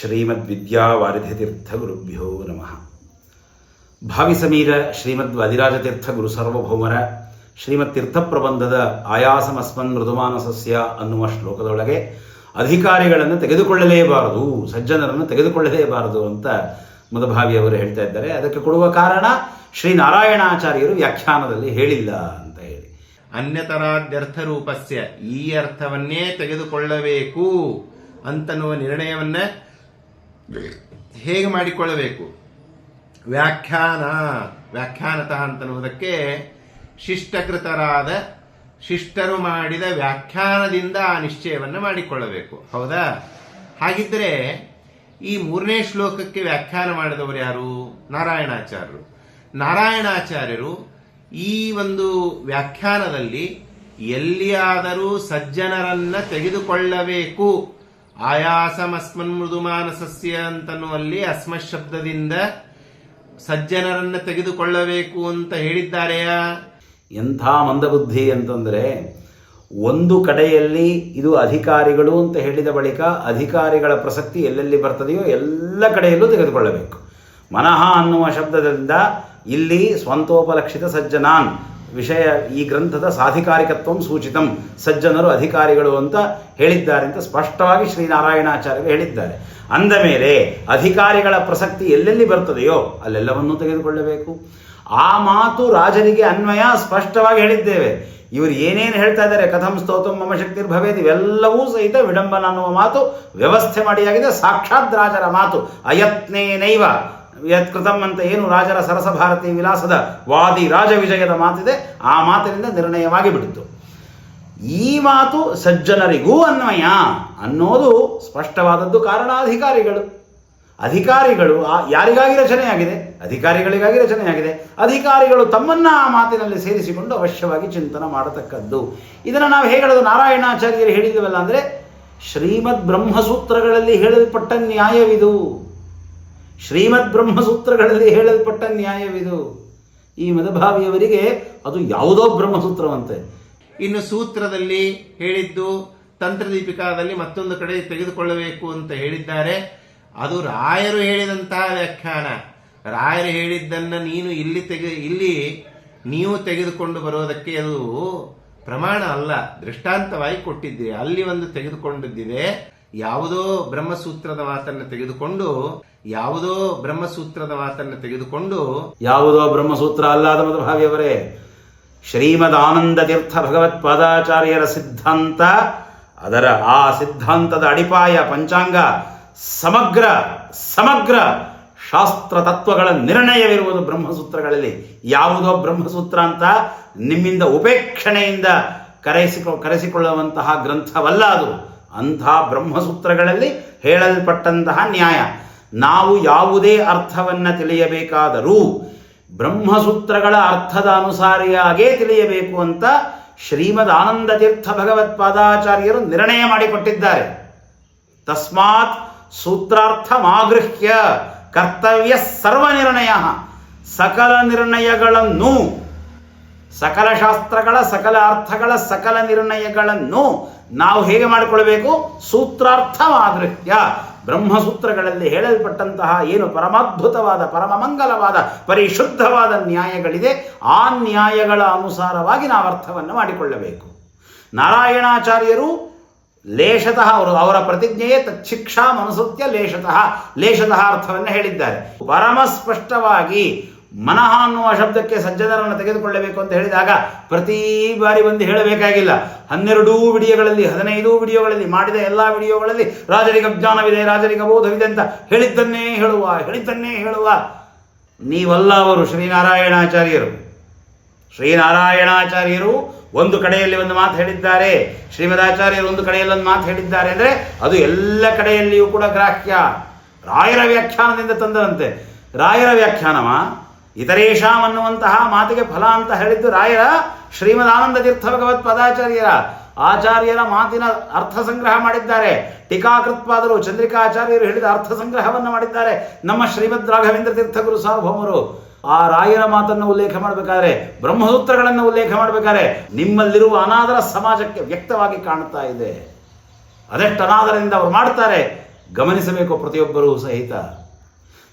ಶ್ರೀಮದ್ವಿದ್ಯಾವಾರಿಧಿತೀರ್ಥಗುರುಭ್ಯೋ ನಮಃ. ಭಾವಿ ಸಮೀರ ಶ್ರೀಮದ್ ವಾದಿರಾಜತೀರ್ಥ ಗುರು ಸಾರ್ವಭೌಮರ ಶ್ರೀಮತ್ ತೀರ್ಥಪ್ರಬಂಧದ ಆಯಾಸಮಸ್ಮನ್ ಮೃದುಮಾನಸಸ್ಯ ಅನ್ನುವ ಶ್ಲೋಕದೊಳಗೆ ಅಧಿಕಾರಿಗಳನ್ನು ತೆಗೆದುಕೊಳ್ಳಲೇಬಾರದು, ಸಜ್ಜನರನ್ನು ತೆಗೆದುಕೊಳ್ಳಲೇಬಾರದು ಅಂತ ಮದಭಾವಿಯವರು ಹೇಳ್ತಾ ಇದ್ದಾರೆ. ಅದಕ್ಕೆ ಕೊಡುವ ಕಾರಣ ಶ್ರೀ ನಾರಾಯಣಾಚಾರ್ಯರು ವ್ಯಾಖ್ಯಾನದಲ್ಲಿ ಹೇಳಿಲ್ಲ ಅಂತ ಹೇಳಿ. ಅನ್ಯತರಾದ್ಯರ್ಥ ರೂಪಸ್ಯ ಈ ಅರ್ಥವನ್ನೇ ತೆಗೆದುಕೊಳ್ಳಬೇಕು ಅಂತನ್ನುವ ನಿರ್ಣಯವನ್ನ ಹೇಗೆ ಮಾಡಿಕೊಳ್ಳಬೇಕು? ವ್ಯಾಖ್ಯಾನ, ವ್ಯಾಖ್ಯಾನತಃ ಅಂತನ್ನುವುದಕ್ಕೆ ಶಿಷ್ಟಕೃತರಾದ ಶಿಷ್ಟರು ಮಾಡಿದ ವ್ಯಾಖ್ಯಾನದಿಂದ ಆ ನಿಶ್ಚಯವನ್ನು ಮಾಡಿಕೊಳ್ಳಬೇಕು. ಹೌದಾ? ಹಾಗಿದ್ರೆ ಈ ಮೂರನೇ ಶ್ಲೋಕಕ್ಕೆ ವ್ಯಾಖ್ಯಾನ ಮಾಡಿದವರು ಯಾರು? ನಾರಾಯಣಾಚಾರ್ಯರು. ನಾರಾಯಣಾಚಾರ್ಯರು ಈ ಒಂದು ವ್ಯಾಖ್ಯಾನದಲ್ಲಿ ಎಲ್ಲಿಯಾದರೂ ಸಜ್ಜನರನ್ನ ತೆಗೆದುಕೊಳ್ಳಬೇಕು. ಆಯಾಸಮಸ್ಮನ್ ಮೃದುಮಾನಸಸ್ಯ ಅಂತನ್ನುವಲ್ಲಿ ಅಸ್ಮ ಶಬ್ದದಿಂದ ಸಜ್ಜನರನ್ನ ತೆಗೆದುಕೊಳ್ಳಬೇಕು ಅಂತ ಹೇಳಿದ್ದಾರೆಯಾ? ಎಂಥ ಮಂದಬುದ್ಧಿ ಅಂತಂದರೆ, ಒಂದು ಕಡೆಯಲ್ಲಿ ಇದು ಅಧಿಕಾರಿಗಳು ಅಂತ ಹೇಳಿದ ಬಳಿಕ ಅಧಿಕಾರಿಗಳ ಪ್ರಸಕ್ತಿ ಎಲ್ಲೆಲ್ಲಿ ಬರ್ತದೆಯೋ ಎಲ್ಲ ಕಡೆಯಲ್ಲೂ ತೆಗೆದುಕೊಳ್ಳಬೇಕು. ಮನಃ ಅನ್ನುವ ಶಬ್ದದಿಂದ ಇಲ್ಲಿ ಸ್ವಂತೋಪಲಕ್ಷಿತ ಸಜ್ಜನಾನ್ ವಿಷಯ ಈ ಗ್ರಂಥದ ಸಾಧಿಕಾರಿಕತ್ವ ಸೂಚಿತಂ, ಸಜ್ಜನರು ಅಧಿಕಾರಿಗಳು ಅಂತ ಹೇಳಿದ್ದಾರೆ ಅಂತ ಸ್ಪಷ್ಟವಾಗಿ ಶ್ರೀನಾರಾಯಣಾಚಾರ್ಯರು ಹೇಳಿದ್ದಾರೆ. ಅಂದ ಮೇಲೆ ಅಧಿಕಾರಿಗಳ ಪ್ರಸಕ್ತಿ ಎಲ್ಲೆಲ್ಲಿ ಬರ್ತದೆಯೋ ಅಲ್ಲೆಲ್ಲವನ್ನೂ ತೆಗೆದುಕೊಳ್ಳಬೇಕು. ಆ ಮಾತು ರಾಜರಿಗೆ ಅನ್ವಯ ಸ್ಪಷ್ಟವಾಗಿ ಹೇಳಿದ್ದೇವೆ. ಇವರು ಏನೇನು ಹೇಳ್ತಾ ಇದ್ದಾರೆ, ಕಥಂ ಸ್ತೋತಂ ಮಮ ಶಕ್ತಿರ್ಭವೇದ್ ಇವೆಲ್ಲವೂ ಸಹಿತ ವಿಡಂಬನ ಅನ್ನುವ ಮಾತು ವ್ಯವಸ್ಥೆ ಮಾಡಿಯಾಗಿದೆ. ಸಾಕ್ಷಾತ್ ರಾಜರ ಮಾತು, ಅಯತ್ನೇನೈವ ಯತ್ಕೃತಂ ಅಂತ ಏನು ರಾಜರ ಸರಸ ಭಾರತಿ ವಿಲಾಸದ ವಾದಿ ರಾಜ ವಿಜಯದ ಮಾತಿದೆ, ಆ ಮಾತಿನಿಂದ ನಿರ್ಣಯವಾಗಿ ಬಿಡಿತು ಈ ಮಾತು ಸಜ್ಜನರಿಗೂ ಅನ್ವಯ ಅನ್ನೋದು ಸ್ಪಷ್ಟವಾದದ್ದು ಕಾರಣ ಅಧಿಕಾರಿಗಳು, ಆ, ಯಾರಿಗಾಗಿ ರಚನೆಯಾಗಿದೆ? ಅಧಿಕಾರಿಗಳಿಗಾಗಿ ರಚನೆಯಾಗಿದೆ. ಅಧಿಕಾರಿಗಳು ತಮ್ಮನ್ನ ಆ ಮಾತಿನಲ್ಲಿ ಸೇರಿಸಿಕೊಂಡು ಅವಶ್ಯವಾಗಿ ಚಿಂತನೆ ಮಾಡತಕ್ಕದ್ದು. ಇದನ್ನು ನಾವು ಹೇಳೋದು ನಾರಾಯಣಾಚಾರ್ಯರು ಹೇಳಿದವಲ್ಲ ಅಂದರೆ ಶ್ರೀಮದ್ ಬ್ರಹ್ಮಸೂತ್ರಗಳಲ್ಲಿ ಹೇಳಲ್ಪಟ್ಟ ನ್ಯಾಯವಿದು. ಶ್ರೀಮದ್ ಬ್ರಹ್ಮಸೂತ್ರಗಳಲ್ಲಿ ಹೇಳಲ್ಪಟ್ಟ ನ್ಯಾಯವಿದು. ಈ ಮದಭಾವಿಯವರಿಗೆ ಅದು ಯಾವುದೋ ಬ್ರಹ್ಮಸೂತ್ರವಂತೆ. ಇನ್ನು ಸೂತ್ರದಲ್ಲಿ ಹೇಳಿದ್ದು ತಂತ್ರದೀಪಿಕಾದಲ್ಲಿ ಮತ್ತೊಂದು ಕಡೆ ತೆಗೆದುಕೊಳ್ಳಬೇಕು ಅಂತ ಹೇಳಿದ್ದಾರೆ. ಅದು ರಾಯರು ಹೇಳಿದಂತಹ ವ್ಯಾಖ್ಯಾನ. ರಾಯರು ಹೇಳಿದ್ದನ್ನ ನೀನು ಇಲ್ಲಿ ತೆಗೆ, ಇಲ್ಲಿ ನೀವು ತೆಗೆದುಕೊಂಡು ಬರೋದಕ್ಕೆ ಅದು ಪ್ರಮಾಣ ಅಲ್ಲ, ದೃಷ್ಟಾಂತವಾಗಿ ಕೊಟ್ಟಿದ್ದೀರಿ. ಅಲ್ಲಿ ಒಂದು ತೆಗೆದುಕೊಂಡಿದ್ದಿದೆ. ಯಾವುದೋ ಬ್ರಹ್ಮಸೂತ್ರದ ಮಾತನ್ನು ತೆಗೆದುಕೊಂಡು, ಯಾವುದೋ ಬ್ರಹ್ಮಸೂತ್ರದ ಮಾತನ್ನು ತೆಗೆದುಕೊಂಡು, ಯಾವುದೋ ಬ್ರಹ್ಮಸೂತ್ರ ಅಲ್ಲಾದ ಮಧುಭಾವಿಯವರೇ ಶ್ರೀಮದ್ ಆನಂದ ತೀರ್ಥ ಭಗವತ್ ಪಾದಾಚಾರ್ಯರ ಸಿದ್ಧಾಂತ, ಅದರ ಆ ಸಿದ್ಧಾಂತದ ಅಡಿಪಾಯ ಪಂಚಾಂಗ, ಸಮಗ್ರ ಸಮಗ್ರ ಶಾಸ್ತ್ರ ತತ್ವಗಳ ನಿರ್ಣಯವಿರುವುದು ಬ್ರಹ್ಮಸೂತ್ರಗಳಲ್ಲಿ. ಯಾವುದೋ ಬ್ರಹ್ಮಸೂತ್ರ ಅಂತ ನಿಮ್ಮಿಂದ ಉಪೇಕ್ಷಣೆಯಿಂದ ಕರೆಸಿಕೊ ಕರೆಸಿಕೊಳ್ಳುವಂತಹ ಗ್ರಂಥವಲ್ಲ ಅದು. ಅಂಥ ಬ್ರಹ್ಮಸೂತ್ರಗಳಲ್ಲಿ ಹೇಳಲ್ಪಟ್ಟಂತಹ ನ್ಯಾಯ. ನಾವು ಯಾವುದೇ ಅರ್ಥವನ್ನು ತಿಳಿಯಬೇಕಾದರೂ ಬ್ರಹ್ಮಸೂತ್ರಗಳ ಅರ್ಥದ ಅನುಸಾರಿಯಾಗೇ ತಿಳಿಯಬೇಕು ಅಂತ ಶ್ರೀಮದ್ ಆನಂದ ತೀರ್ಥ ಭಗವತ್ಪಾದಾಚಾರ್ಯರು ನಿರ್ಣಯ ಮಾಡಿಕೊಟ್ಟಿದ್ದಾರೆ. ತಸ್ಮಾತ್ ಸೂತ್ರಾರ್ಥಮಾಗೃಹ್ಯ ಕರ್ತವ್ಯ ಸರ್ವ ನಿರ್ಣಯ ಸಕಲ ನಿರ್ಣಯಗಳನ್ನು ಸಕಲ ಶಾಸ್ತ್ರಗಳ ಸಕಲ ಅರ್ಥಗಳ ಸಕಲ ನಿರ್ಣಯಗಳನ್ನು ನಾವು ಹೇಗೆ ಮಾಡಿಕೊಳ್ಬೇಕು ಸೂತ್ರಾರ್ಥವಾದೃತ್ಯ. ಬ್ರಹ್ಮಸೂತ್ರಗಳಲ್ಲಿ ಹೇಳಲ್ಪಟ್ಟಂತಹ ಏನು ಪರಮಾದ್ಭುತವಾದ, ಪರಮಮಂಗಲವಾದ, ಪರಿಶುದ್ಧವಾದ ನ್ಯಾಯಗಳಿದೆ, ಆ ನ್ಯಾಯಗಳ ಅನುಸಾರವಾಗಿ ನಾವು ಅರ್ಥವನ್ನು ಮಾಡಿಕೊಳ್ಳಬೇಕು. ನಾರಾಯಣಾಚಾರ್ಯರು ಲೇಷತಃ ಅವರು, ಅವರ ಪ್ರತಿಜ್ಞೆಯೇ ತಚ್ಛಿಕ್ಷಾ ಮನಸುತ್ಯ ಲೇಷತಃ ಲೇಷತಃ ಅರ್ಥವನ್ನು ಹೇಳಿದ್ದಾರೆ. ಪರಮ ಸ್ಪಷ್ಟವಾಗಿ ಮನಃ ಅನ್ನುವ ಶಬ್ದಕ್ಕೆ ಸಜ್ಜನರನ್ನು ತೆಗೆದುಕೊಳ್ಳಬೇಕು ಅಂತ ಹೇಳಿದಾಗ ಪ್ರತಿ ಬಾರಿ ಬಂದು ಹೇಳಬೇಕಾಗಿಲ್ಲ. ಹನ್ನೆರಡೂ ವಿಡಿಯೋಗಳಲ್ಲಿ, ಹದಿನೈದು ವಿಡಿಯೋಗಳಲ್ಲಿ, ಮಾಡಿದ ಎಲ್ಲ ವಿಡಿಯೋಗಳಲ್ಲಿ ರಾಜರಿಗ ಜ್ಞಾನವಿದೆ ರಾಜರಿಗ ಬೋಧವಿದೆ ಅಂತ ಹೇಳಿದ್ದನ್ನೇ ಹೇಳುವ ಹೇಳಿದ್ದನ್ನೇ ಹೇಳುವ. ನೀವಲ್ಲ ಅವರು ಶ್ರೀನಾರಾಯಣಾಚಾರ್ಯರು. ಶ್ರೀನಾರಾಯಣಾಚಾರ್ಯರು ಒಂದು ಕಡೆಯಲ್ಲಿ ಒಂದು ಮಾತು ಹೇಳಿದ್ದಾರೆ. ಶ್ರೀಮದಾಚಾರ್ಯರು ಒಂದು ಕಡೆಯಲ್ಲಿ ಒಂದು ಮಾತು ಹೇಳಿದ್ದಾರೆ ಅಂದರೆ ಅದು ಎಲ್ಲ ಕಡೆಯಲ್ಲಿಯೂ ಕೂಡ ಗ್ರಾಹ್ಯ. ರಾಯರ ವ್ಯಾಖ್ಯಾನದಿಂದ ತಂದರಂತೆ ರಾಯರ ವ್ಯಾಖ್ಯಾನವ? ಇತರೇಶಾಂ ಅನ್ನುವಂತಹ ಮಾತಿಗೆ ಫಲ ಅಂತ ಹೇಳಿದ್ದು ರಾಯರ ಶ್ರೀಮದ್ ಆನಂದ ತೀರ್ಥ ಭಗವತ್ ಪದಾಚಾರ್ಯರ ಆಚಾರ್ಯರ ಮಾತಿನ ಅರ್ಥ ಸಂಗ್ರಹ ಮಾಡಿದ್ದಾರೆ. ಟೀಕಾಕೃತ್ಪಾದರು ಚಂದ್ರಿಕಾಚಾರ್ಯರು ಹೇಳಿದ ಅರ್ಥ ಸಂಗ್ರಹವನ್ನು ಮಾಡಿದ್ದಾರೆ. ನಮ್ಮ ಶ್ರೀಮದ್ ರಾಘವೇಂದ್ರ ತೀರ್ಥ ಗುರು ಸಾರ್ವಭೌಮರು. ಆ ರಾಯರ ಮಾತನ್ನು ಉಲ್ಲೇಖ ಮಾಡಬೇಕಾದ್ರೆ, ಬ್ರಹ್ಮಸೂತ್ರಗಳನ್ನು ಉಲ್ಲೇಖ ಮಾಡಬೇಕಾದ್ರೆ, ನಿಮ್ಮಲ್ಲಿರುವ ಅನಾದರ ಸಮಾಜಕ್ಕೆ ವ್ಯಕ್ತವಾಗಿ ಕಾಣುತ್ತಾ ಇದೆ. ಅದೆಷ್ಟು ಅನಾದರದಿಂದ ಅವರು ಮಾಡ್ತಾರೆ. ಗಮನಿಸಬೇಕು ಪ್ರತಿಯೊಬ್ಬರೂ ಸಹಿತ.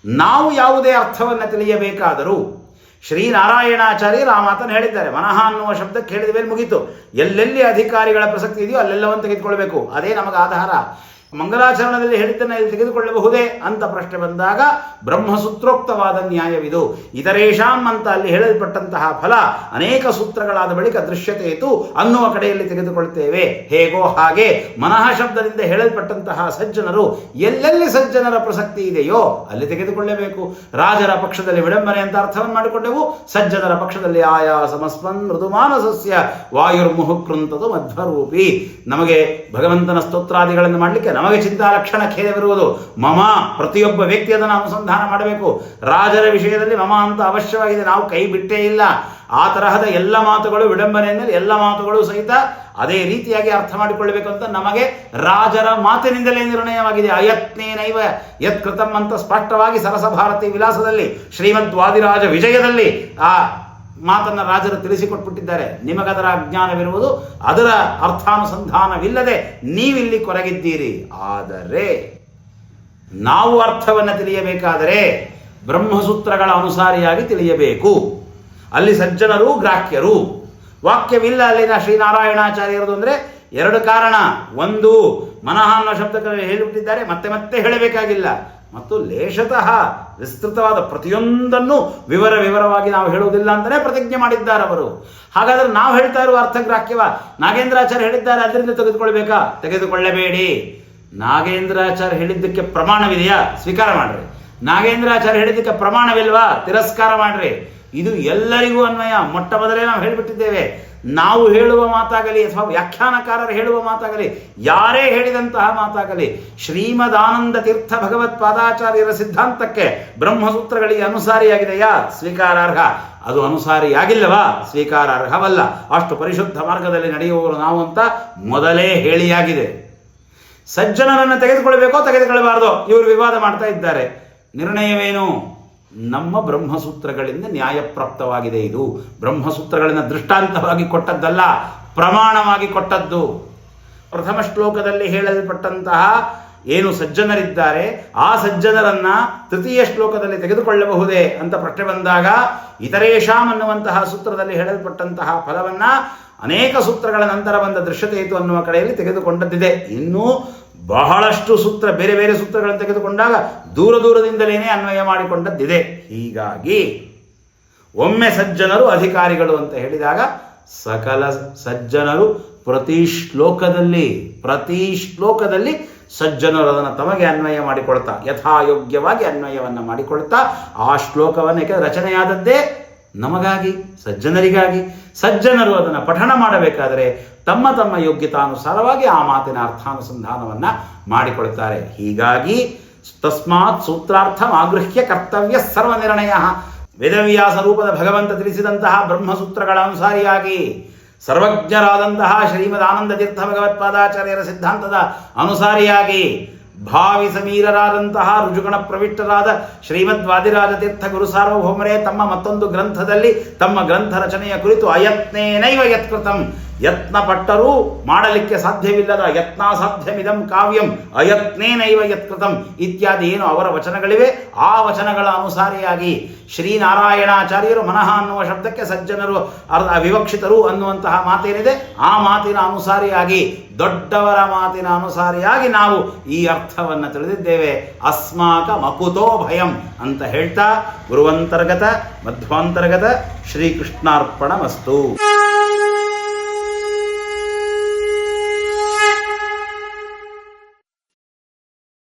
ನಾವು ಯಾವುದೇ ಅರ್ಥವನ್ನು ತಿಳಿಯಬೇಕಾದರೂ ಶ್ರೀನಾರಾಯಣಾಚಾರಿ ರಾಮಾತನ ಹೇಳಿದ್ದಾರೆ. ಮನಃ ಅನ್ನುವ ಶಬ್ದಕ್ಕೆ ಹೇಳಿದ ಮೇಲೆ ಮುಗೀತು. ಎಲ್ಲೆಲ್ಲಿ ಅಧಿಕಾರಿಗಳ ಪ್ರಸಕ್ತಿ ಇದೆಯೋ ಅಲ್ಲೆಲ್ಲವನ್ನು ತೆಗೆದುಕೊಳ್ಬೇಕು. ಅದೇ ನಮಗೆ ಆಧಾರ ಮಂಗಲಾಚರಣದಲ್ಲಿ ಹೇಳಿದ್ದನ್ನು ಇಲ್ಲಿ ತೆಗೆದುಕೊಳ್ಳಬಹುದೇ ಅಂತ ಪ್ರಶ್ನೆ ಬಂದಾಗ ಬ್ರಹ್ಮಸೂತ್ರೋಕ್ತವಾದ ನ್ಯಾಯವಿದು. ಇತರೇಷಾಂ ಅಂತ ಅಲ್ಲಿ ಹೇಳಲ್ಪಟ್ಟಂತಹ ಫಲ ಅನೇಕ ಸೂತ್ರಗಳಾದ ಬಳಿಕ ದೃಶ್ಯತೆಯಿತು ಅನ್ನುವ ಕಡೆಯಲ್ಲಿ ತೆಗೆದುಕೊಳ್ತೇವೆ. ಹೇಗೋ ಹಾಗೆ ಮನಃ ಶಬ್ದದಿಂದ ಹೇಳಲ್ಪಟ್ಟಂತಹ ಸಜ್ಜನರು ಎಲ್ಲೆಲ್ಲಿ ಸಜ್ಜನರ ಪ್ರಸಕ್ತಿ ಇದೆಯೋ ಅಲ್ಲಿ ತೆಗೆದುಕೊಳ್ಳಬೇಕು. ರಾಜರ ಪಕ್ಷದಲ್ಲಿ ವಿಡಂಬನೆ ಅಂತ ಅರ್ಥವನ್ನು ಮಾಡಿಕೊಂಡೆವು. ಸಜ್ಜನರ ಪಕ್ಷದಲ್ಲಿ ಆಯಾ ಸಮಸ್ಮನ್ ಮೃದುಮಾನಸಸ್ಯ ವಾಯುರ್ಮುಹುಕೃಂತದು ಮಧ್ವರೂಪಿ. ನಮಗೆ ಭಗವಂತನ ಸ್ತೋತ್ರಾದಿಗಳನ್ನು ಮಾಡಲಿಕ್ಕೆ ನಮಗೆ ಚಿಂತಾ ಲಕ್ಷಣ ಖೇದವಿರುವುದು ಮಮ, ಪ್ರತಿಯೊಬ್ಬ ವ್ಯಕ್ತಿ ಅದನ್ನು ಅನುಸಂಧಾನ ಮಾಡಬೇಕು. ರಾಜರ ವಿಷಯದಲ್ಲಿ ಮಮ ಅಂತ ಅವಶ್ಯವಾಗಿದೆ. ನಾವು ಕೈ ಬಿಟ್ಟೇ ಇಲ್ಲ. ಆ ತರಹದ ಎಲ್ಲ ಮಾತುಗಳು ವಿಡಂಬನೆಯಲ್ಲಿ ಎಲ್ಲ ಮಾತುಗಳು ಸಹಿತ ಅದೇ ರೀತಿಯಾಗಿ ಅರ್ಥ ಮಾಡಿಕೊಳ್ಳಬೇಕು ಅಂತ ನಮಗೆ ರಾಜರ ಮಾತಿನಿಂದಲೇ ನಿರ್ಣಯವಾಗಿದೆ. ಅಯತ್ನೇನೈವ? ಯತ್ಕೃತಂ ಅಂತ ಸ್ಪಷ್ಟವಾಗಿ ಸರಸಭಾರತಿ ವಿಲಾಸದಲ್ಲಿ ಶ್ರೀಮದ್ ವಾದಿರಾಜ ವಿಜಯದಲ್ಲಿ ಆ ಮಾತನ್ನ ರಾಜರು ತಿಳಿಸಿಕೊಟ್ಬಿಟ್ಟಿದ್ದಾರೆ. ನಿಮಗದರ ಅಜ್ಞಾನವಿರುವುದು, ಅದರ ಅರ್ಥಾನುಸಂಧಾನವಿಲ್ಲದೆ ನೀವಿಲ್ಲಿ ಕೊರಗಿದ್ದೀರಿ. ಆದರೆ, ನಾವು ಅರ್ಥವನ್ನು ತಿಳಿಯಬೇಕಾದರೆ ಬ್ರಹ್ಮಸೂತ್ರಗಳ ಅನುಸಾರಿಯಾಗಿ ತಿಳಿಯಬೇಕು. ಅಲ್ಲಿ ಸಜ್ಜನರು, ಗ್ರಾಹ್ಯರು. ವಾಕ್ಯವಿಲ್ಲ ಅಲ್ಲಿನ ಶ್ರೀನಾರಾಯಣಾಚಾರ್ಯರದು ಅಂದರೆ ಎರಡು ಕಾರಣ. ಒಂದು, ಮನಃ ಅನ್ನೋ ಶಬ್ದಕ್ಕೆ ಹೇಳಿಬಿಟ್ಟಿದ್ದಾರೆ. ಮತ್ತೆ ಮತ್ತೆ ಹೇಳಬೇಕಾಗಿಲ್ಲ. ಮತ್ತು ಲೇಷತಃ ವಿಸ್ತೃತವಾದ ಪ್ರತಿಯೊಂದನ್ನು ವಿವರ ವಿವರವಾಗಿ ನಾವು ಹೇಳುವುದಿಲ್ಲ ಅಂತಲೇ ಪ್ರತಿಜ್ಞೆ ಮಾಡಿದ್ದಾರೆ ಅವರು. ಹಾಗಾದರೆ ನಾವು ಹೇಳ್ತಾ ಇರುವ ಅರ್ಥಗ್ರಾಹ್ಯವ ನಾಗೇಂದ್ರಾಚಾರ್ಯ ಹೇಳಿದ್ದಾರೆ, ಅದರಿಂದ ತೆಗೆದುಕೊಳ್ಬೇಕಾ? ತೆಗೆದುಕೊಳ್ಳಬೇಡಿ. ನಾಗೇಂದ್ರಾಚಾರ್ಯ ಹೇಳಿದ್ದಕ್ಕೆ ಪ್ರಮಾಣವಿದೆಯಾ? ಸ್ವೀಕಾರ ಮಾಡ್ರಿ. ನಾಗೇಂದ್ರಾಚಾರ್ಯ ಹೇಳಿದ್ದಕ್ಕೆ ಪ್ರಮಾಣವಿಲ್ವಾ? ತಿರಸ್ಕಾರ ಮಾಡ್ರಿ. ಇದು ಎಲ್ಲರಿಗೂ ಅನ್ವಯ. ಮೊಟ್ಟ ಮೊದಲೇ ನಾವು ಹೇಳಿಬಿಟ್ಟಿದ್ದೇವೆ. ನಾವು ಹೇಳುವ ಮಾತಾಗಲಿ ಅಥವಾ ವ್ಯಾಖ್ಯಾನಕಾರರು ಹೇಳುವ ಮಾತಾಗಲಿ, ಯಾರೇ ಹೇಳಿದಂತಹ ಮಾತಾಗಲಿ, ಶ್ರೀಮದಾನಂದ ತೀರ್ಥ ಭಗವತ್ ಪಾದಾಚಾರ್ಯರ ಸಿದ್ಧಾಂತಕ್ಕೆ ಬ್ರಹ್ಮಸೂತ್ರಗಳಿಗೆ ಅನುಸಾರಿಯಾಗಿದೆಯಾ? ಸ್ವೀಕಾರಾರ್ಹ. ಅದು ಅನುಸಾರಿಯಾಗಿಲ್ಲವಾ? ಸ್ವೀಕಾರಾರ್ಹವಲ್ಲ. ಅಷ್ಟು ಪರಿಶುದ್ಧ ಮಾರ್ಗದಲ್ಲಿ ನಡೆಯುವವರು ನಾವು ಅಂತ ಮೊದಲೇ ಹೇಳಿಯಾಗಿದೆ. ಸಜ್ಜನರನ್ನು ತೆಗೆದುಕೊಳ್ಬೇಕೋ ತೆಗೆದುಕೊಳ್ಳಬಾರ್ದೋ? ಇವರು ವಿವಾದ ಮಾಡ್ತಾ ಇದ್ದಾರೆ. ನಿರ್ಣಯವೇನು? ನಮ್ಮ ಬ್ರಹ್ಮಸೂತ್ರಗಳಿಂದ ನ್ಯಾಯಪ್ರಾಪ್ತವಾಗಿದೆ ಇದು. ಬ್ರಹ್ಮಸೂತ್ರಗಳನ್ನು ದೃಷ್ಟಾಂತವಾಗಿ ಕೊಟ್ಟದ್ದಲ್ಲ, ಪ್ರಮಾಣವಾಗಿ ಕೊಟ್ಟದ್ದು. ಪ್ರಥಮ ಶ್ಲೋಕದಲ್ಲಿ ಹೇಳಲ್ಪಟ್ಟಂತಹ ಏನು ಸಜ್ಜನರಿದ್ದಾರೆ, ಆ ಸಜ್ಜನರನ್ನ ತೃತೀಯ ಶ್ಲೋಕದಲ್ಲಿ ತೆಗೆದುಕೊಳ್ಳಬಹುದೇ ಅಂತ ಪ್ರಶ್ನೆ ಬಂದಾಗ ಇತರೇಶಾಮ್ ಅನ್ನುವಂತಹ ಸೂತ್ರದಲ್ಲಿ ಹೇಳಲ್ಪಟ್ಟಂತಹ ಫಲವನ್ನ ಅನೇಕ ಸೂತ್ರಗಳ ನಂತರ ಬಂದ ದೃಶ್ಯತೆ ಅನ್ನುವ ಕಡೆಯಲ್ಲಿ ತೆಗೆದುಕೊಂಡದ್ದಿದೆ. ಇನ್ನೂ ಬಹಳಷ್ಟು ಸೂತ್ರ, ಬೇರೆ ಬೇರೆ ಸೂತ್ರಗಳನ್ನು ತೆಗೆದುಕೊಂಡಾಗ ದೂರ ದೂರದಿಂದಲೇನೆ ಅನ್ವಯ ಮಾಡಿಕೊಂಡದ್ದಿದೆ. ಹೀಗಾಗಿ ಒಮ್ಮೆ ಸಜ್ಜನರು ಅಧಿಕಾರಿಗಳು ಅಂತ ಹೇಳಿದಾಗ ಸಕಲ ಸಜ್ಜನರು ಪ್ರತಿ ಶ್ಲೋಕದಲ್ಲಿ ಪ್ರತಿ ಶ್ಲೋಕದಲ್ಲಿ ಸಜ್ಜನರು ಅದನ್ನು ತಮಗೆ ಅನ್ವಯ ಮಾಡಿಕೊಳ್ತಾ, ಯಥಾಯೋಗ್ಯವಾಗಿ ಅನ್ವಯವನ್ನು ಮಾಡಿಕೊಳ್ತಾ ಆ ಶ್ಲೋಕವನ್ನು ಯಾಕೆ ರಚನೆಯಾದದ್ದೇ ನಮಗಾಗಿ, ಸಜ್ಜನರಿಗಾಗಿ, ಸಜ್ಜನರು ಅದನ್ನು ಪಠಣ ಮಾಡಬೇಕಾದರೆ ತಮ್ಮ ತಮ್ಮ ಯೋಗ್ಯತಾನುಸಾರವಾಗಿ ಆ ಮಾತಿನ ಅರ್ಥಾನುಸಂಧಾನವನ್ನು ಮಾಡಿಕೊಳ್ತಾರೆ. ಹೀಗಾಗಿ ತಸ್ಮಾತ್ ಸೂತ್ರಾರ್ಥ ಆಗೃಹ್ಯ ಕರ್ತವ್ಯ ಸರ್ವ ನಿರ್ಣಯ ವೇದವ್ಯಾಸ ರೂಪದ ಭಗವಂತ ತಿಳಿಸಿದಂತಹ ಬ್ರಹ್ಮಸೂತ್ರಗಳ ಅನುಸಾರಿಯಾಗಿ ಸರ್ವಜ್ಞರಾದಂತಹ ಶ್ರೀಮದ್ ಆನಂದ ತೀರ್ಥ ಭಗವತ್ಪಾದಾಚಾರ್ಯರ ಸಿದ್ಧಾಂತದ ಅನುಸಾರಿಯಾಗಿ ಭಾವಿ ಸಮೀರರಾದಂತಹ ರುಜುಗಣ ಪ್ರವಿಷ್ಟರಾದ ಶ್ರೀಮದ್ ವಾದಿರಾಜ ತೀರ್ಥ ಗುರು ಸಾರ್ವಭೌಮರೇ ತಮ್ಮ ಮತ್ತೊಂದು ಗ್ರಂಥದಲ್ಲಿ ತಮ್ಮ ಗ್ರಂಥ ರಚನೆಯ ಕುರಿತು ಅಯತ್ನೇನೈವ ಯತ್ಕೃತಂ. ಯತ್ನ ಪಟ್ಟರೂ ಮಾಡಲಿಕ್ಕೆ ಸಾಧ್ಯವಿಲ್ಲದ ಯತ್ನಾಸಾಧ್ಯಮಿದಂ ಕಾವ್ಯಂ ಅಯತ್ನೇನೈವ ಯತ್ಕೃತಂ ಇತ್ಯಾದಿ ಏನು ಅವರ ವಚನಗಳಿವೆ, ಆ ವಚನಗಳ ಅನುಸಾರಿಯಾಗಿ ಶ್ರೀನಾರಾಯಣಾಚಾರ್ಯರು ಮನಃ ಅನ್ನುವ ಶಬ್ದಕ್ಕೆ ಸಜ್ಜನರು ಅರ್ಧ ವಿವಕ್ಷಿತರು ಅನ್ನುವಂತಹ ಮಾತೇನಿದೆ. ಆ ಮಾತಿನ ಅನುಸಾರಿಯಾಗಿ, ದೊಡ್ಡವರ ಮಾತಿನ ಅನುಸಾರಿಯಾಗಿ ನಾವು ಈ ಅರ್ಥವನ್ನು ತಿಳಿದಿದ್ದೇವೆ. ಅಸ್ಮಾಕ ಮಕುತೋ ಭಯಂ ಅಂತ ಹೇಳ್ತಾ ಗುರುವಂತರ್ಗತ, ಮಧ್ವಾಂತರ್ಗತ ಶ್ರೀಕೃಷ್ಣಾರ್ಪಣ ಮಸ್ತು